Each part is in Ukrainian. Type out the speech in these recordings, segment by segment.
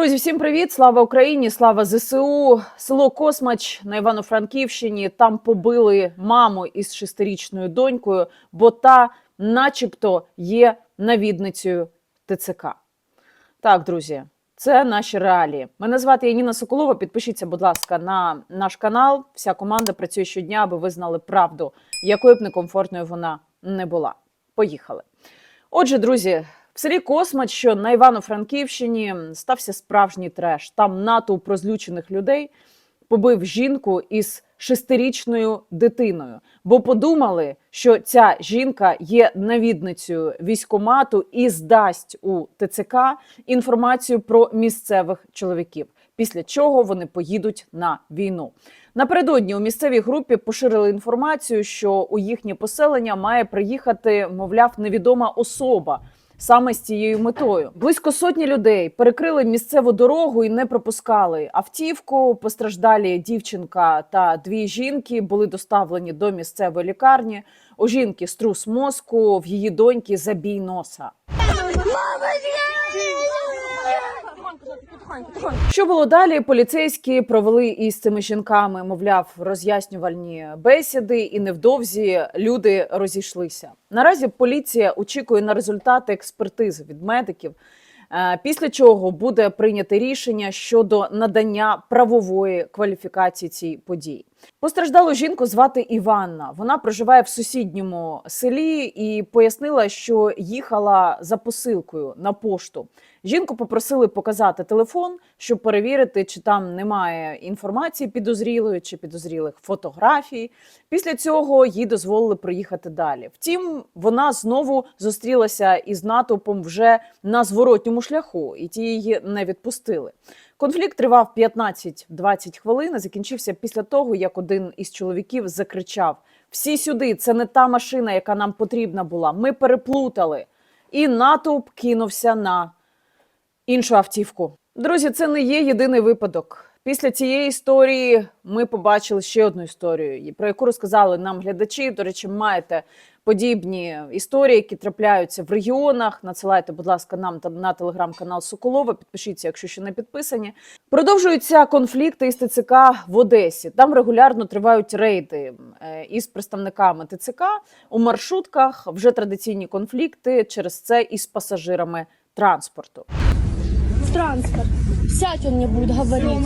Друзі, всім привіт! Слава Україні! Слава ЗСУ! Село Космач на Івано-Франківщині. Там побили маму із шестирічною донькою, бо та, начебто, є навідницею ТЦК. Так, друзі, це наші реалії. Мене звати Яніна Соколова. Підпишіться, будь ласка, на наш канал. Вся команда працює щодня, аби ви знали правду, якою б некомфортною вона не була. Поїхали. Отже, друзі, в селі Космач, що на Івано-Франківщині, стався справжній треш. Там натовп розлючених людей побив жінку із шестирічною дитиною, бо подумали, що ця жінка є навідницею військомату і здасть у ТЦК інформацію про місцевих чоловіків. Після чого вони поїдуть на війну. Напередодні у місцевій групі поширили інформацію, що у їхнє поселення має приїхати, мовляв, невідома особа. Саме з цією метою близько сотні людей перекрили місцеву дорогу і не пропускали автівку. Постраждалі дівчинка та дві жінки були доставлені до місцевої лікарні. У жінки струс мозку, в її доньки забій носа. Що було далі? Поліцейські провели із цими жінками, мовляв, роз'яснювальні бесіди, і невдовзі люди розійшлися. Наразі поліція очікує на результати експертизи від медиків. е, Після чого буде прийнято рішення щодо надання правової кваліфікації цій події. Постраждалу жінку звати Іванна. Вона проживає в сусідньому селі і пояснила, що їхала за посилкою на пошту. Жінку попросили показати телефон, щоб перевірити, чи там немає інформації підозрілої чи підозрілих фотографій. Після цього їй дозволили проїхати далі. Втім, вона знову зустрілася із натовпом вже на зворотньому шляху, і ті її не відпустили. Конфлікт тривав 15-20 хвилин. Закінчився після того, як один із чоловіків закричав: Всі сюди, це не та машина, яка нам потрібна була. Ми переплутали. І натовп кинувся на іншу автівку. Друзі, це не є єдиний випадок. Після цієї історії ми побачили ще одну історію, про яку розказали нам глядачі. До речі, маєте подібні історії, які трапляються в регіонах. Надсилайте, будь ласка, нам на телеграм-канал Соколова. Підпишіться, якщо ще не підписані. Продовжуються конфлікти із ТЦК в Одесі. Там регулярно тривають рейди е, із представниками ТЦК у маршрутках. Вже традиційні конфлікти через це із пасажирами транспорту. Транспорт. Сядь, он мне будет говорить.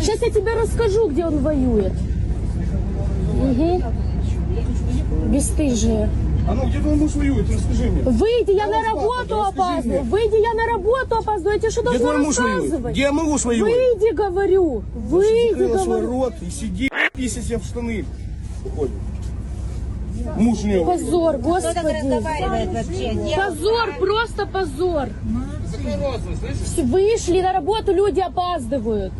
Сейчас я тебе расскажу, где он воюет. Угу. Бесстыжие. А ну где твой муж воюет? Расскажи мне. Выйди, я на папа, работу опаздываю. Выйди, я на работу опаздываю. Я тебе что должна муж воюет? рассказывать? Где мой муж воюет? Выйди, говорю. Выйди, Закрыла свой говорю. рот и сиди, пися себе в штаны. Уходим. Муж у него. Позор, господи. Позор, просто позор. Вышли на работу, люди опаздывают.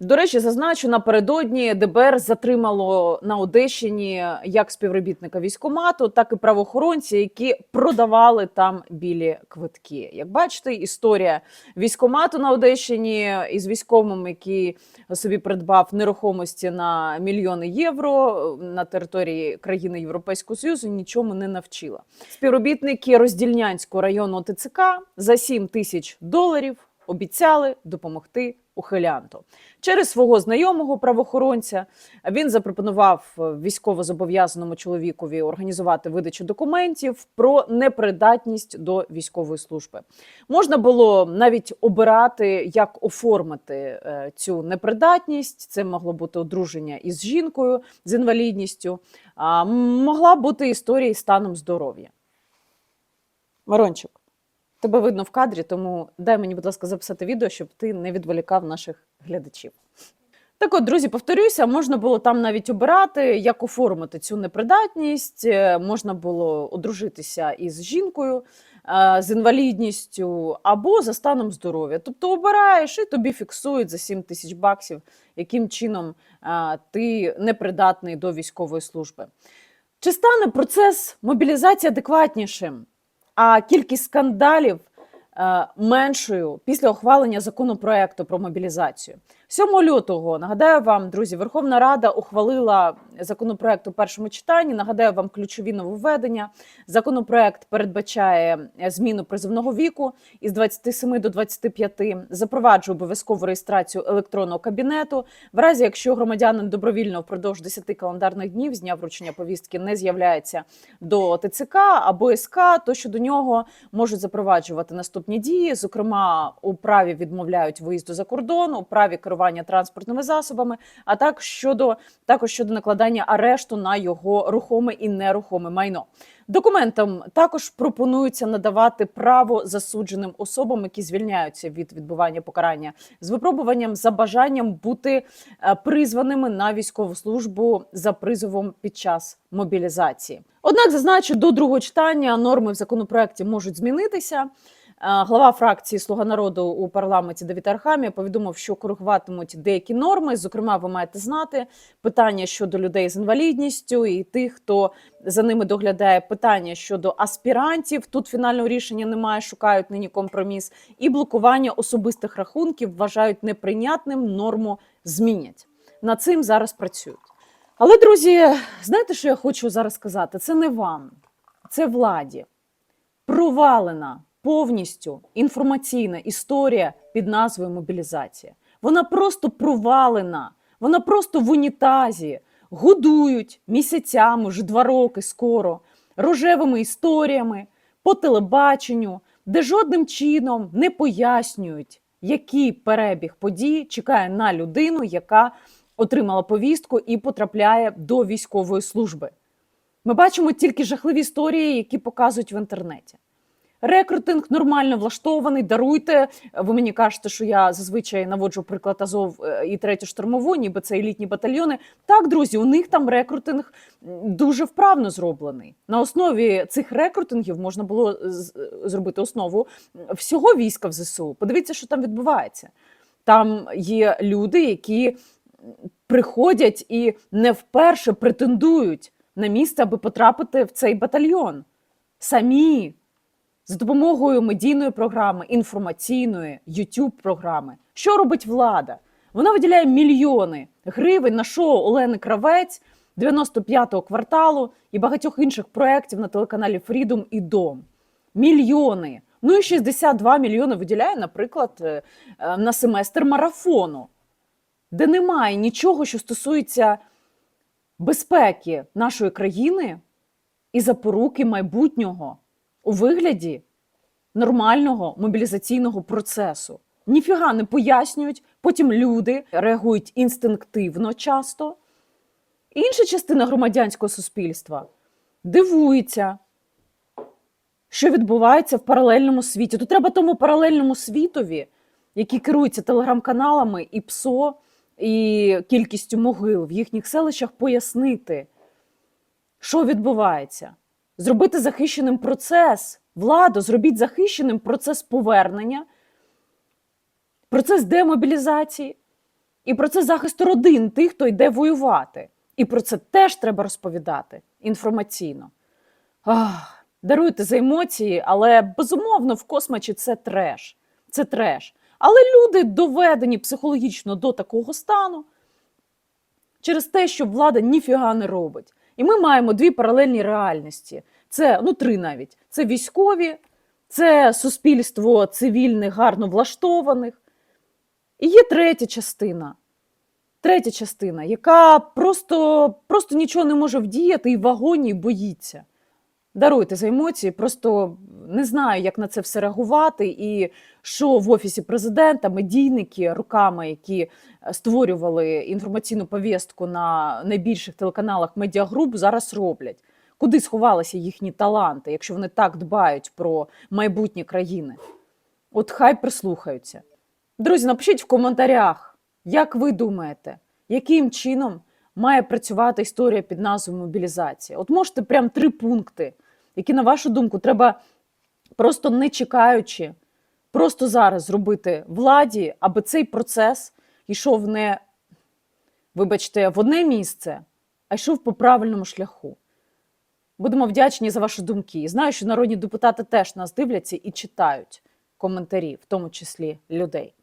До речі, зазначу напередодні ДБР затримало на Одещині як співробітника військомату, так і правоохоронці, які продавали там білі квитки. Як бачите, історія військомату на Одещині із військовим, який собі придбав нерухомості на мільйони євро на території країни Європейського Союзу, нічому не навчила. Співробітники Роздільнянського району ТЦК за 7 тисяч доларів обіцяли допомогти ухилянту. Через свого знайомого правоохоронця він запропонував е, військовозобов'язаному чоловікові організувати видачу документів про непридатність до військової служби. Можна було навіть обирати, як оформити е, цю непридатність. Це могло бути одруження із жінкою з інвалідністю, а могла бути історія із станом здоров'я. Марончик. Тебе видно в кадрі, тому дай мені, будь ласка, записати відео, щоб ти не відволікав наших глядачів. Так от, друзі, повторюся, можна було там навіть обирати, як оформити цю непридатність. Е, Можна було одружитися із жінкою е, з інвалідністю або за станом здоров'я. Тобто обираєш і тобі фіксують за 7 тисяч баксів, яким чином е, ти непридатний до військової служби. Чи стане процес мобілізації адекватнішим? А кількість скандалів е, меншою після ухвалення законопроекту про мобілізацію. 7 лютого нагадаю вам, друзі, Верховна Рада ухвалила законопроект у першому читанні. Нагадаю вам ключові нововведення. Законопроект передбачає е, зміну призовного віку із 27 до 25, запроваджує обов'язкову реєстрацію електронного кабінету. В разі, якщо громадянин добровільно впродовж 10 календарних днів з дня вручення повістки не з'являється до ТЦК або СК, то щодо нього можуть запроваджувати наступні дії. Зокрема, у праві відмовляють виїзду за кордон, у праві керування транспортними засобами, а так щодо також щодо накладання арешту на його рухоме і нерухоме майно. Документам також пропонується надавати право засудженим особам, які звільняються від відбування покарання з випробуванням за бажанням бути е, призваними на військову службу за призовом під час мобілізації. Однак, зазначу, до другого читання норми в законопроекті можуть змінитися. Е, Глава фракції Слуга народу у парламенті Давід Архамія повідомив, що коригуватимуть деякі норми. Зокрема, ви маєте знати питання щодо людей з інвалідністю і тих, хто за ними доглядає питання щодо аспірантів. Тут фінального рішення немає, шукають нині компроміс. І блокування особистих рахунків вважають неприйнятним. Норму змінять. Над цим зараз працюють. Але, друзі, знаєте, що я хочу зараз сказати? Це не вам, це владі. Провалена повністю інформаційна історія під назвою мобілізація. Вона просто провалена, вона просто в унітазі. Годують місяцями, вже два роки скоро, рожевими історіями по телебаченню, де жодним чином не пояснюють, який перебіг подій чекає на людину, яка отримала повістку і потрапляє до військової служби. Ми бачимо тільки жахливі історії, які показують в інтернеті. Рекрутинг нормально влаштований. Даруйте. Ви мені кажете, що я зазвичай наводжу приклад Азов е, і третю штурмову, ніби це елітні батальйони. Так, друзі, у них там рекрутинг дуже вправно зроблений. На основі цих рекрутингів можна було зробити основу всього війська в ЗСУ. Подивіться, що там відбувається. Там є люди, які приходять і не вперше претендують на місце, аби потрапити в цей батальйон. Самі за допомогою медійної програми, інформаційної youtube програми. Що робить влада? Вона виділяє мільйони гривень на шоу Олени Кравець, 95-го кварталу і багатьох інших проєктів на телеканалі Freedom і Дом. Мільйони. Ну і 62 мільйони виділяє, наприклад, е, е, на семестр марафону, де немає нічого, що стосується безпеки нашої країни і запоруки майбутнього у вигляді нормального мобілізаційного процесу. Ніфіга не пояснюють, потім люди реагують інстинктивно часто. Інша частина громадянського суспільства дивується, що відбувається в паралельному світі. То треба тому паралельному світові, який керується телеграм-каналами і ПСО, і кількістю могил в їхніх селищах, пояснити, що відбувається. Зробити захищеним процес. Владу, зробіть захищеним процес повернення, процес демобілізації і процес захисту родин тих, хто йде воювати. І про це теж треба розповідати інформаційно. Ах, даруйте за емоції, але безумовно в космочі це треш. Це треш. Але люди доведені психологічно до такого стану через те, що влада ніфіга не робить. І ми маємо дві паралельні реальності. Це ну три навіть. Це військові, це суспільство цивільних, гарно влаштованих. І є третя частина. Третя частина, яка просто, просто нічого не може вдіяти і в вагоні боїться. Даруйте за емоції, просто не знаю, як на це все реагувати, і що в офісі президента медійники руками, які е, створювали інформаційну повістку на найбільших телеканалах медіагруп, зараз роблять. Куди сховалися їхні таланти, якщо вони так дбають про майбутнє країни? От хай прислухаються. Друзі, напишіть в коментарях, як ви думаєте, яким чином має працювати історія під назвою мобілізація? От можете прям три пункти, які, на вашу думку, треба просто не чекаючи, просто зараз зробити владі, аби цей процес йшов не, вибачте, в одне місце, а йшов по правильному шляху. Будемо вдячні за ваші думки. Знаю, що народні депутати теж нас дивляться і читають коментарі, в тому числі людей.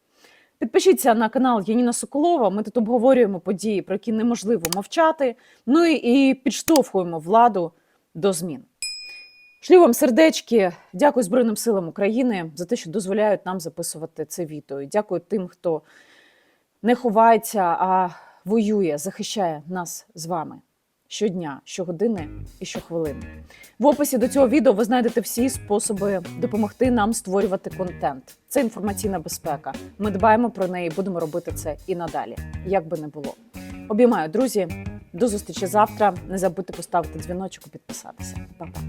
Підпишіться на канал Яніна Соколова. Ми тут обговорюємо події, про які неможливо мовчати. Ну і, і підштовхуємо владу до змін. Шлю вам сердечки. Дякую Збройним силам України за те, що дозволяють нам записувати це відео. І дякую тим, хто не ховається, а воює, захищає нас з вами щодня, щогодини і щохвилини. В описі до цього відео ви знайдете всі способи допомогти нам створювати контент. Це інформаційна безпека. Ми дбаємо про неї, будемо робити це і надалі, як би не було. Обіймаю, друзі. До зустрічі завтра. Не забудьте поставити дзвіночок і підписатися. Па-па.